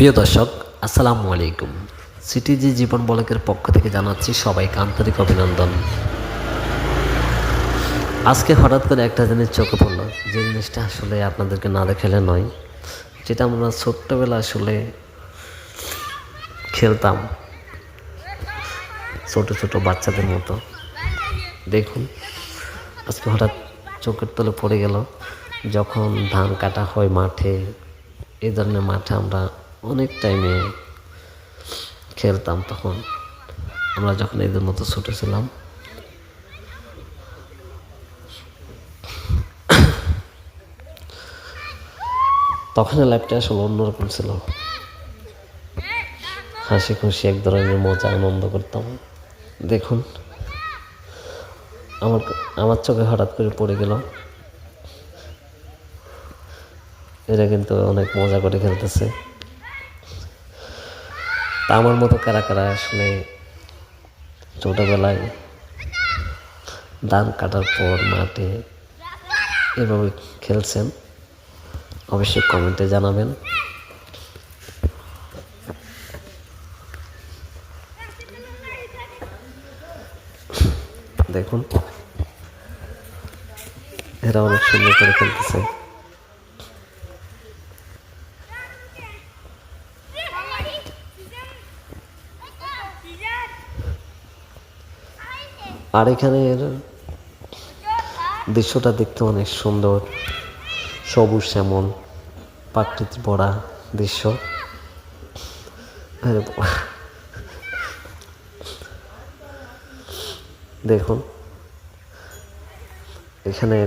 প্রিয় দর্শক, আসসালামু আলাইকুম। সিটিজি জীবন বলকের পক্ষ থেকে জানাচ্ছি সবাইকে আন্তরিক অভিনন্দন। আজকে হঠাৎ করে একটা জিনিস চোখে পড়ল, যে জিনিসটা আসলে আপনাদেরকে না দেখালে নয়, যেটা আমরা ছোট্টবেলা আসলে খেলতাম। ছোট ছোট বাচ্চাদের মতো। দেখুন, আজকে হঠাৎ চোখের তলে পড়ে গেল, যখন ধান কাটা হয় মাঠে এই ধরনের মাঠে আমরা অনেক টাইমে খেলতাম তখন। আমরা যখন এদের মতো ছোটো ছিলাম। তখনের লাইফটা আসলে অন্যরকম ছিল। হাসি খুশি এক ধরনের মজা, আনন্দ করতাম। দেখুন, আমার আমার চোখে হঠাৎ করে পড়ে গেল। এরা কিন্তু অনেক মজা করে খেলতেছে। তা আমার মতো কারা কারা আসলে ছোটোবেলায় ধান কাটার পর মাঠে এভাবে খেলছেন, অবশ্যই কমেন্টে জানাবেন। দেখুন, এরা অনেক সুন্দর করে খেলতেছে। আর এখানের দৃশ্যটা দেখতে অনেক সুন্দর। সবুজ শ্যামল, প্রাকৃতিক ভরা দৃশ্য। দেখুন এখানে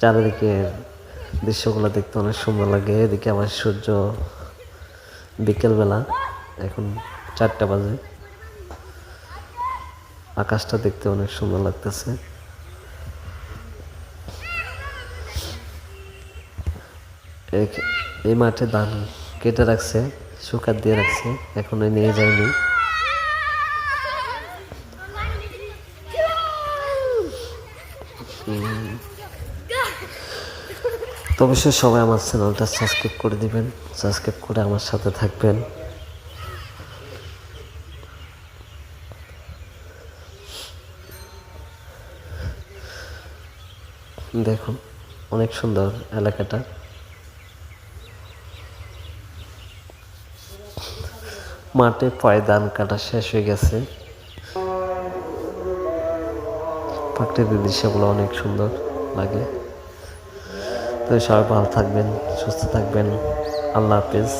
চারিদিকে দৃশ্যগুলো দেখতে অনেক সুন্দর লাগে। এদিকে আমার সূর্য বিকেলবেলা, এখন চারটা বাজে। আকাশটা দেখতে অনেক সুন্দর লাগতেছে। এই- মাঠে ধান কেটে রাখছে শুকার দিয়ে রাখছে, এখনও নিয়ে যায়নি। তো অবশ্যই সবাই আমার চ্যানেলটা সাবস্ক্রাইব করে দিবেন সাবস্ক্রাইব করে আমার সাথে থাকবেন। দেখুন, অনেক সুন্দর এলাকাটা। মাঠে ধান কাটা শেষ হয়ে গেছে। প্রাকৃতিক দৃশ্যগুলো অনেক সুন্দর লাগে। তো সবাই ভালো থাকবেন, সুস্থ থাকবেন। আল্লাহ হাফেজ।